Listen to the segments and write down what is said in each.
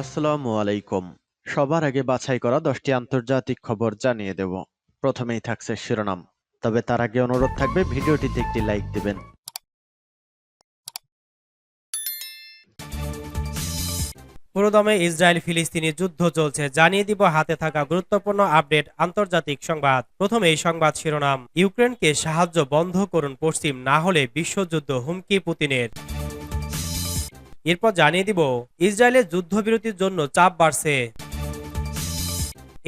আসসালামু আলাইকুম। সবার আগে বাছাই করা দশটি আন্তর্জাতিক খবর জানিয়ে দেব। প্রথমেই থাকছে শিরোনাম। তবে তার আগে অনুরোধ থাকবে, ভিডিওটিতে একটি লাইক দিবেন। পুরোদমে ইসরায়েল ফিলিস্তিনি যুদ্ধ চলছে। জানিয়ে দিব, হাতে থাকা গুরুত্বপূর্ণ আপডেট, আন্তর্জাতিক সংবাদ। প্রথমে এই সংবাদ শিরোনাম। ইউক্রেনকে সাহায্য বন্ধ করুন পশ্চিম, না হলে বিশ্বযুদ্ধ হুমকি পুতিনের। এরপর জানিয়ে দিব, ইসরায়েলের যুদ্ধবিরতির জন্য চাপ বাড়ছে।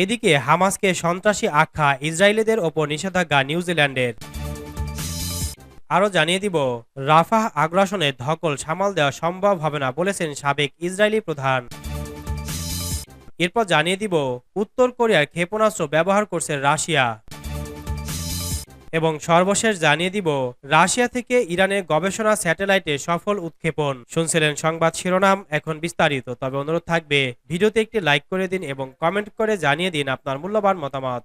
এদিকে হামাসকে সন্ত্রাসী আখ্যা ইসরায়েলিদের ওপর নিষেধাজ্ঞা নিউজিল্যান্ডের আরও জানিয়ে দিব, রাফাহ আগ্রাসনের ধকল সামাল দেওয়া সম্ভব হবে না বলেছেন সাবেক ইসরায়েলি প্রধান। এরপর জানিয়ে দিব, উত্তর কোরিয়ার ক্ষেপণাস্ত্র ব্যবহার করছে রাশিয়া। এবং সর্বশেষ জানিয়ে দিব, রাশিয়া থেকে ইরানের গবেষণা স্যাটেলাইটে সফল উৎক্ষেপণ। শুনছিলেন সংবাদ শিরোনাম, এখন বিস্তারিত। তবে অনুরোধ থাকবে, ভিডিওতে একটি লাইক করে দিন এবং কমেন্ট করে জানিয়ে দিন আপনার মূল্যবান মতামত।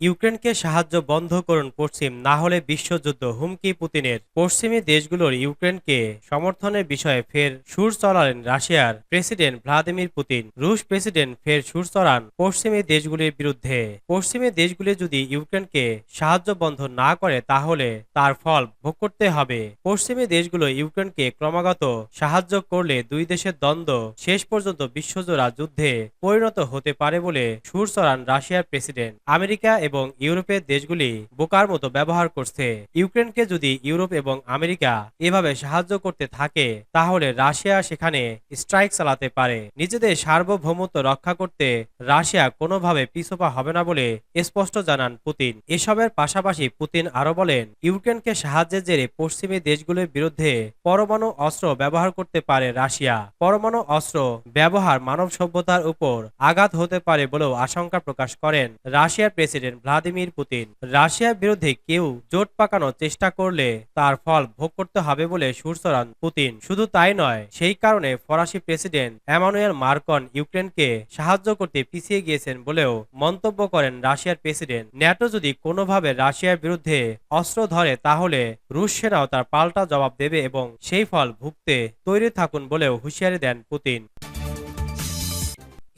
ইউক্রেনকে সাহায্য বন্ধ করুন পশ্চিম, না হলে বিশ্বযুদ্ধ হুমকি পুতিনের। পশ্চিমী দেশগুলোর ইউক্রেনকে সমর্থনের বিষয়ে ফের সুর চড়ালেন রাশিয়ার প্রেসিডেন্ট ভ্লাদিমির পুতিন। রুশ প্রেসিডেন্ট ফের সুর চড়ান পশ্চিমী দেশগুলির বিরুদ্ধে। পশ্চিমী দেশগুলি যদি ইউক্রেনকে সাহায্য বন্ধ না করে, তাহলে তার ফল ভোগ করতে হবে। পশ্চিমী দেশগুলো ইউক্রেনকে ক্রমাগত সাহায্য করলে দুই দেশের দ্বন্দ্ব শেষ পর্যন্ত বিশ্বজোড়া যুদ্ধে পরিণত হতে পারে বলে সুর চড়ান রাশিয়ার প্রেসিডেন্ট। আমেরিকা এবং ইউরোপের দেশগুলি বোকার মতো ব্যবহার করছে। ইউক্রেনকে যদি ইউরোপ এবং আমেরিকা এভাবে সাহায্য করতে থাকে, তাহলে রাশিয়া সেখানে স্ট্রাইক চালাতে পারে। নিজেদের সার্বভৌমত্ব রক্ষা করতে রাশিয়া কোনোভাবে পিছপা হবে না বলে স্পষ্ট জানান পুতিন। এসবের পাশাপাশি পুতিন আরও বলেন, ইউক্রেনকে সাহায্যের জেরে পশ্চিমী দেশগুলোর বিরুদ্ধে পরমাণু অস্ত্র ব্যবহার করতে পারে রাশিয়া। পরমাণু অস্ত্র ব্যবহার মানব সভ্যতার উপর আঘাত হতে পারে বলেও আশঙ্কা প্রকাশ করেন রাশিয়ার প্রেসিডেন্ট ভ্লাদিমির পুতিন, রাশিয়ার বিরুদ্ধে কেউ জোট পাকানোর চেষ্টা করলে তার ফল ভোগ করতে হবে বলে সুর চড়ান পুতিন। শুধু তাই নয়, সেই কারণে ফরাসি প্রেসিডেন্ট এমানুয়েল মার্কন ইউক্রেনকে সাহায্য করতে পিছিয়ে গিয়েছেন বলেও মন্তব্য করেন রাশিয়ার প্রেসিডেন্ট। ন্যাটো যদি কোনোভাবে রাশিয়ার বিরুদ্ধে অস্ত্র ধরে, তাহলে রুশ সেনাও তার পাল্টা জবাব দেবে এবং সেই ফল ভুগতে তৈরি থাকুন বলেও হুঁশিয়ারি দেন পুতিন।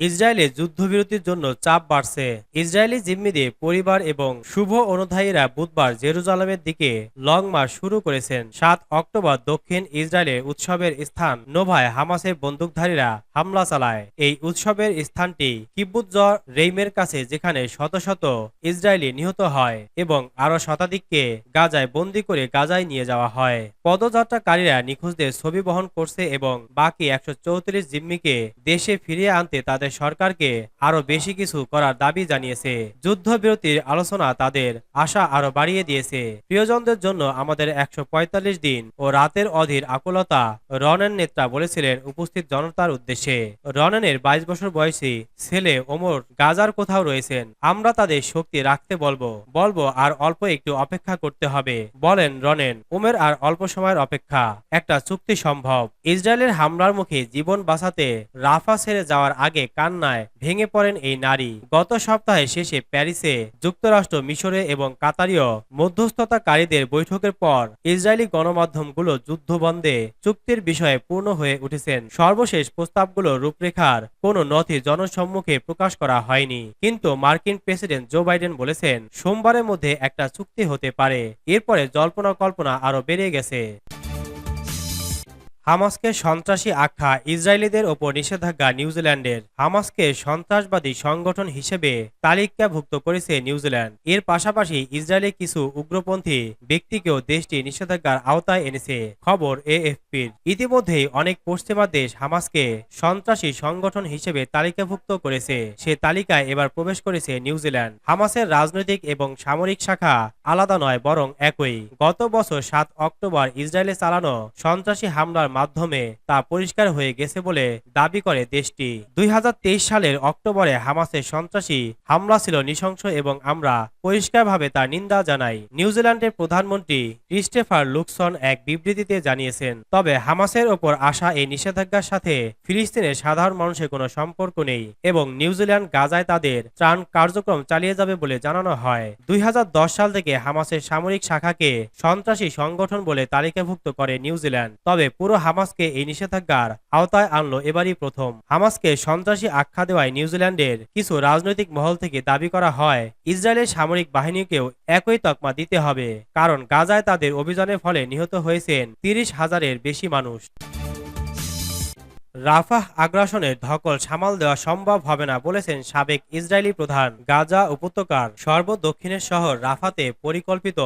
ইসরায়েলে যুদ্ধবিরতির জন্য চাপ বাড়ছে। ইসরায়েলি জিম্মিদের পরিবার এবং শুভ অনুধায়ীরা বুধবার জেরুজালেমের দিকে লং মার্চ শুরু করেছেন। সাত অক্টোবর দক্ষিণ ইসরায়েলের উৎসবের স্থান নোভায় হামাসের বন্দুকধারীরা হামলা চালায়। এই উৎসবের স্থানটি কিব্বুৎজ রেইমের কাছে যেখানে শত শত ইসরায়েলি নিহত হয় এবং আরও শতাধিককে গাজায় বন্দি করে গাজায় নিয়ে যাওয়া হয়। পদযাত্রাকারীরা নিখোঁজদের ছবি বহন করছে এবং বাকি একশো চৌত্রিশ জিম্মিকে দেশে ফিরিয়ে আনতে তাদের সরকারকে আরও বেশি কিছু করার দাবি জানিয়েছে। যুদ্ধবিরতির আলোচনা তাদের আশা আরও বাড়িয়ে দিয়েছে। প্রিয়জনদের জন্য আমাদের একশো দিন ও রাতের অধীর আকুলতা রনেন নেত্রা বলেছিলেন উপস্থিত জনতার উদ্দেশ্যে। রনেনের বাইশ বছর বয়সী ছেলে ওমর গাজার কোথাও রয়েছেন, আমরা তাদের শক্তি রাখতে বলব। বলব আর অল্প একটু অপেক্ষা করতে হবে, বলেন রনেন। ওমের আর অল্প সময়ের অপেক্ষা, একটা চুক্তি সম্ভব। ইসরায়েলের হামলার মুখে জীবন বাঁচাতে রাফা ছেড়ে যাওয়ার আগে কান্নায় ভেঙে পড়েন এই নারী। গত সপ্তাহে শেষে প্যারিসে যুক্তরাষ্ট্র, মিশরে এবং কাতারীয় মধ্যস্থতাকারীদের বৈঠকের পর ইসরায়েলি গণমাধ্যমগুলো যুদ্ধবন্ধে চুক্তির বিষয়ে পূর্ণ হয়ে উঠেছেন। সর্বশেষ প্রস্তাবগুলো রূপরেখার কোনো নথি জনসম্মুখে প্রকাশ করা হয়নি। কিন্তু মার্কিন প্রেসিডেন্ট জো বাইডেন বলেছেন, সোমবারের মধ্যে একটা চুক্তি হতে পারে। এরপরে জল্পনা কল্পনা আরও বেড়ে গেছে। হামাসকে সন্ত্রাসী আখ্যা ইসরায়েলিদের ওপর নিষেধাজ্ঞা নিউজিল্যান্ডের। হামাসকে সন্ত্রাসবাদী সংগঠন হিসেবে তালিকাভুক্ত করেছে নিউজিল্যান্ড। এর পাশাপাশি ইসরায়েলের কিছু উগ্রপন্থী ব্যক্তিকেও দেশটি নিষেধাজ্ঞার আওতায় এনেছে, খবর এএফপির। ইতিমধ্যেই অনেক পশ্চিমা দেশ হামাসকে সন্ত্রাসী সংগঠন হিসেবে তালিকাভুক্ত করেছে। সে তালিকায় এবার প্রবেশ করেছে নিউজিল্যান্ড। হামাসের রাজনৈতিক এবং সামরিক শাখা আলাদা নয়, বরং একই। গত বছর সাত অক্টোবর ইসরায়েলে চালানো সন্ত্রাসী হামলার মাধ্যমে তা পরিষ্কার হয়ে গেছে বলে দাবি করে দেশটি। দুই হাজার তেইশ সালের অক্টোবরে হামাসের সন্ত্রাসী হামলা ছিল নৃশংস এবং আমরা পরিষ্কারভাবে তার নিন্দা জানাই। নিউজিল্যান্ডের প্রধানমন্ত্রী ক্রিস্টেফার লুকসন এক বিবৃতিতে জানিয়েছেন, তবে হামাসের ওপর আসা এই নিষেধাজ্ঞার সাথে ফিলিস্তিনের সাধারণ মানুষের কোনো সম্পর্ক নেই এবং নিউজিল্যান্ড গাজায় তাদের ত্রাণ কার্যক্রম চালিয়ে যাবে বলে জানানো হয়। দুই হাজার দশ সাল থেকে হামাসের সামরিক শাখাকে সন্ত্রাসী সংগঠন বলে তালিকাভুক্ত করে নিউজিল্যান্ড। তবে পুরো হামাসকে এই নিষেধাজ্ঞার আওতায় আনলো এবারই প্রথম। হামাসকে সন্ত্রাসী আখ্যা দেওয়ায় নিউজিল্যান্ডের কিছু রাজনৈতিক মহল থেকে দাবি করা হয়, ইসরায়েলের সামরিক বাহিনীকেও একই তকমা দিতে হবে, কারণ গাজায় তাদের অভিযানের ফলে নিহত হয়েছেন তিরিশ হাজারের বেশি মানুষ। রাফাহ আগ্রাসনের ধকল সামাল দেওয়া সম্ভব হবে না বলেছেন সাবেক ইসরায়েলি প্রধান গাজা উপত্যকার সর্বদক্ষিণের শহর রাফাতে পরিকল্পিত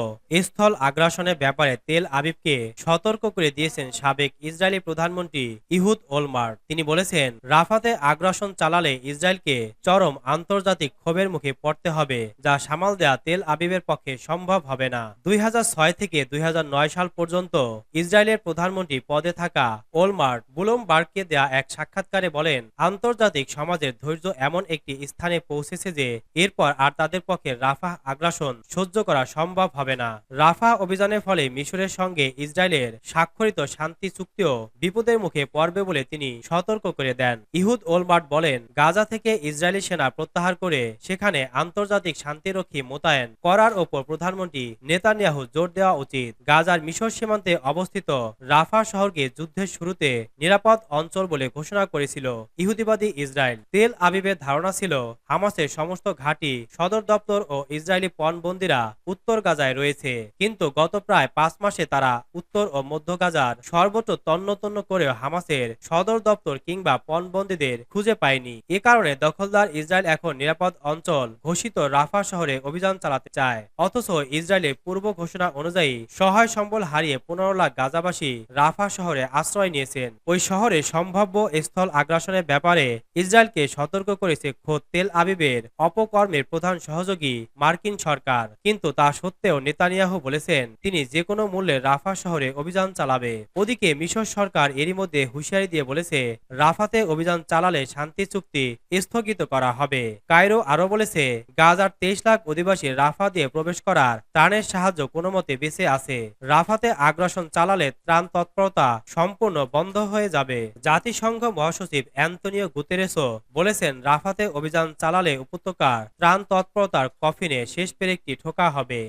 স্থল আগ্রাসনের ব্যাপারে তেল আবিবকে সতর্ক করে দিয়েছেন সাবেক ইসরায়েলি প্রধানমন্ত্রী ইহুদ ওলমার। তিনি বলেছেন, রাফাতে আগ্রাসন চালালে ইসরায়েলকে চরম আন্তর্জাতিক ক্ষোভের মুখে পড়তে হবে, যা সামাল দেয়া তেল আবিবের পক্ষে সম্ভব হবে না। দুই হাজার ছয় থেকে দুই হাজার নয় সাল পর্যন্ত ইসরায়েলের প্রধানমন্ত্রী পদে থাকা ওলমার্ট বুলুমবার্গকে দেয়া এক সাক্ষাৎকারে বলেন, আন্তর্জাতিক সমাজের ধৈর্য এমন একটি স্থানে পৌঁছেছে যে, এরপর আর তাদের পক্ষে রাফাহ আগ্রাসন সহ্য করা সম্ভব হবে না। রাফা অভিযানের ফলে মিশরের সঙ্গে ইসরায়েলের স্বাক্ষরিত শান্তি চুক্তিও বিপদের মুখে পড়বে বলে তিনি সতর্ক করে দেন। ইহুদ ওলমার্ট বলেন, গাজা থেকে ইসরায়েলি সেনা প্রত্যাহার করে সেখানে আন্তর্জাতিক শান্তিরক্ষী মোতায়েন করার ওপর প্রধানমন্ত্রী নেতানিয়াহু জোর দেওয়া উচিত। গাজার মিশর সীমান্তে অবস্থিত রাফা শহরকে যুদ্ধের শুরুতে নিরাপদ অঞ্চল বলে ঘোষণা করেছিল ইহুদিবাদী ইসরায়েল। তেল আবিবের ধারণা ছিল, হামাসের সমস্ত ঘাঁটি, সদর দপ্তর ও ইসরায়েলি পণবন্দীরা উত্তর গাজায় রয়েছে। কিন্তু গত প্রায় পাঁচ মাসে তারা উত্তর ও মধ্য গাজার সর্বত্র তন্ন তন্ন করেও হামাসের সদর দপ্তর কিংবা পণবন্দীদের খুঁজে পায়নি। এ কারণে দখলদার ইসরায়েল এখন নিরাপদ অঞ্চল ঘোষিত রাফা শহরে অভিযান চালাতে চায়। অথচ ইসরায়েলের পূর্ব ঘোষণা অনুযায়ী সহায় সম্বল হারিয়ে পনেরো লাখ গাজাবাসী রাফা শহরে আশ্রয় নিয়েছেন। ওই শহরে সম্ভাব্য স্থল আগ্রাসনের ব্যাপারে ইসরায়েলকে সতর্ক করেছে খোদ তেল আবিবের অপকর্মের প্রধান সহযোগী মার্কিন সরকার। কিন্তু তা সত্ত্বেও নেতানিয়াহু বলেছেন, তিনি যে কোনো মূল্যে রাফা শহরে অভিযান চালাবে। ওদিকে মিশর সরকার এরই মধ্যে হুঁশিয়ারি দিয়ে বলেছে, রাফাতে অভিযান চালালে শান্তি চুক্তি স্থগিত করা হবে। কায়রো আরও বলেছে, গাজার তেইশ লাখ অধিবাসী রাফা দিয়ে প্রবেশ করার ত্রাণের সাহায্য কোনো মতে বেঁচে আছে। রাফাতে আগ্রাসন চালালে ত্রাণ তৎপরতা সম্পূর্ণ বন্ধ হয়ে যাবে। জাতিসংঘ মহাসচিব অ্যান্তনিও গুতেরেসও বলেছেন, রাফাতে অভিযান চালালে উপত্যকার ত্রাণ তৎপরতার কফিনে শেষ পেরেকটি ঠোকা হবে।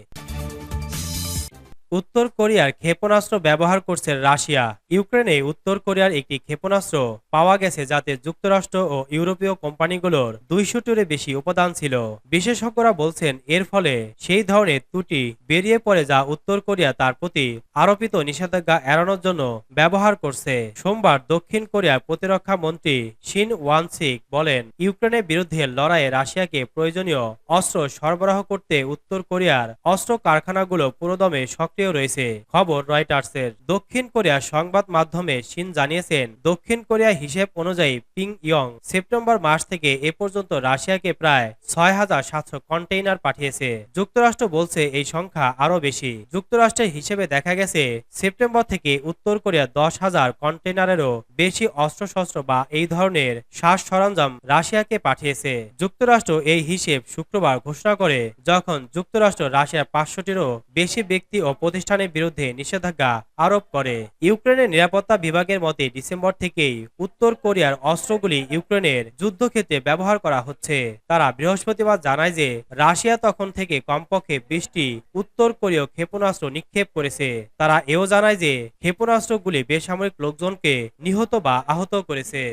উত্তর কোরিয়ার ক্ষেপণাস্ত্র ব্যবহার করছে রাশিয়া। ইউক্রেনে উত্তর কোরিয়ার একটি ক্ষেপণাস্ত্র পাওয়া গেছে যাতে যুক্তরাষ্ট্র ও ইউরোপীয় কোম্পানিগুলোর দুইশোটিরও বেশি উপাদান ছিল। বিশেষজ্ঞরা বলছেন, এর ফলে সেই ধরনের ত্রুটি বেরিয়ে পড়ে যা উত্তর কোরিয়া তার প্রতি আরোপিত নিষেধাজ্ঞা এড়ানোর জন্য ব্যবহার করছে। সোমবার দক্ষিণ কোরিয়ার প্রতিরক্ষা মন্ত্রী শিন ওয়ানসিক বলেন, ইউক্রেনের বিরুদ্ধে লড়াইয়ে রাশিয়াকে প্রয়োজনীয় অস্ত্র সরবরাহ করতে উত্তর কোরিয়ার অস্ত্র কারখানাগুলো পুরোদমে সক্রিয় রয়েছে। খবর রয়টার্সের। দক্ষিণ কোরিয়ার সংবাদ মাধ্যমে শিন জানিয়েছেন, দক্ষিণ কোরিয়া হিসেব অনুযায়ী পিং ইয়ং সেপ্টেম্বর মাস থেকে এ পর্যন্ত রাশিয়াকে প্রায় ছয় হাজার সাতশো কন্টেইনার পাঠিয়েছে। যুক্তরাষ্ট্র বলছে এই সংখ্যা আরও বেশি। যুক্তরাষ্ট্রের হিসেবে দেখা গেছে, সেপ্টেম্বর থেকে উত্তর কোরিয়া দশ হাজার কন্টেইনারেরও বেশি অস্ত্রশস্ত্র বা এই ধরনের শ্বাস সরঞ্জাম রাশিয়াকে পাঠিয়েছে। যুক্তরাষ্ট্র এই হিসেব শুক্রবার ঘোষণা করে, যখন যুক্তরাষ্ট্র রাশিয়ার পাঁচশোটিরও বেশি ব্যক্তি ও প্রতিষ্ঠানের বিরুদ্ধে নিষেধাজ্ঞা আরোপ করে। ইউক্রেনের নিরাপত্তা বিভাগের মতে ডিসেম্বর থেকেই উত্তর কোরিয়ার অস্ত্রগুলি ইউক্রেনের যুদ্ধক্ষেত্রে ব্যবহার করা হচ্ছে। তারা বৃহস্পতিবার জানায় যে, রাশিয়া তখন থেকে কমপক্ষে বিশটি উত্তর কোরীয় ক্ষেপণাস্ত্র নিক্ষেপ করেছে। তারা এও জানায় যে, ক্ষেপণাস্ত্রগুলি বেসামরিক লোকজনকে নিহত বা আহত করেছে।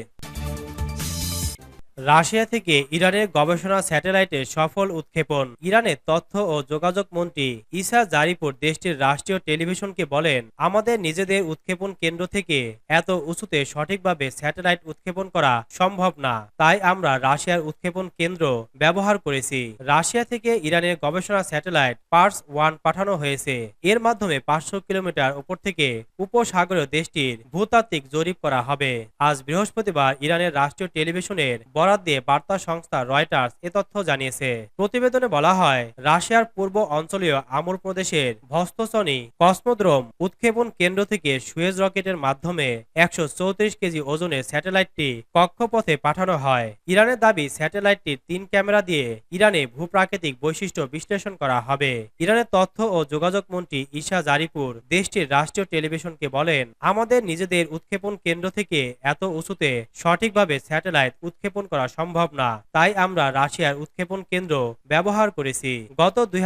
রাশিয়া থেকে ইরানের গবেষণা স্যাটেলাইটের সফল উৎক্ষেপণ। ইরানের তথ্য ও যোগাযোগ মন্ত্রী ইসা জারিপুর দেশটির রাষ্ট্রীয় টেলিভিশনকে বলেন, আমাদের নিজেদের উৎক্ষেপণ কেন্দ্র থেকে এত উঁচুতে সঠিকভাবে স্যাটেলাইট উৎক্ষেপণ করা সম্ভব না। তাই আমরা রাশিয়ার উৎক্ষেপণ কেন্দ্র ব্যবহার করেছি। রাশিয়া থেকে ইরানের গবেষণা স্যাটেলাইট পার্স ওয়ান পাঠানো হয়েছে। এর মাধ্যমে পাঁচশো কিলোমিটার উপর থেকে উপসাগরীয় দেশটির ভূতাত্ত্বিক জরিপ করা হবে। আজ বৃহস্পতিবার ইরানের রাষ্ট্রীয় টেলিভিশনের বরাত দিয়ে বার্তা সংস্থা রয়টার্স এ তথ্য জানিয়েছে। প্রতিবেদনে বলা হয়, রাশিয়ার পূর্ব অঞ্চলীয় আমুর প্রদেশের ভস্তসনি কসমোদ্রোম উৎক্ষেপণ কেন্দ্র থেকে সুয়েজ রকেটের মাধ্যমে একশো কেজি ওজনের স্যাটেলাইটটি কক্ষপথে পাঠানো হয়। ইরানের দাবি স্যাটেলাইটটির তিন ক্যামেরা দিয়ে ইরানে ভূপ্রাকৃতিক বৈশিষ্ট্য বিশ্লেষণ করা হবে। ইরানের তথ্য ও যোগাযোগ মন্ত্রী ঈশা জারিপুর দেশটির রাষ্ট্রীয় টেলিভিশনকে বলেন, আমাদের নিজেদের উৎক্ষেপণ কেন্দ্র থেকে এত উঁচুতে সঠিকভাবে স্যাটেলাইট উৎক্ষেপণ করা সম্ভব না। তাই আমরা রাশিয়ার উৎক্ষেপণ কেন্দ্র ব্যবহার করেছি। গত দুই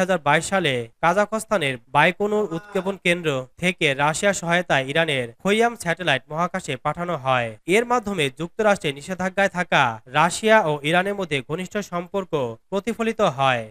সালে কাজাখস্তানের বাইকোনুর উৎক্ষেপণ কেন্দ্র থেকে রাশিয়ার সহায়তায় ইরানের খৈয়াম স্যাটেলাইট মহাকাশে পাঠানো হয়। এর মাধ্যমে যুক্তরাষ্ট্রে নিষেধাজ্ঞায় থাকা রাশিয়া ও ইরানের মধ্যে ঘনিষ্ঠ সম্পর্ক প্রতিফলিত হয়।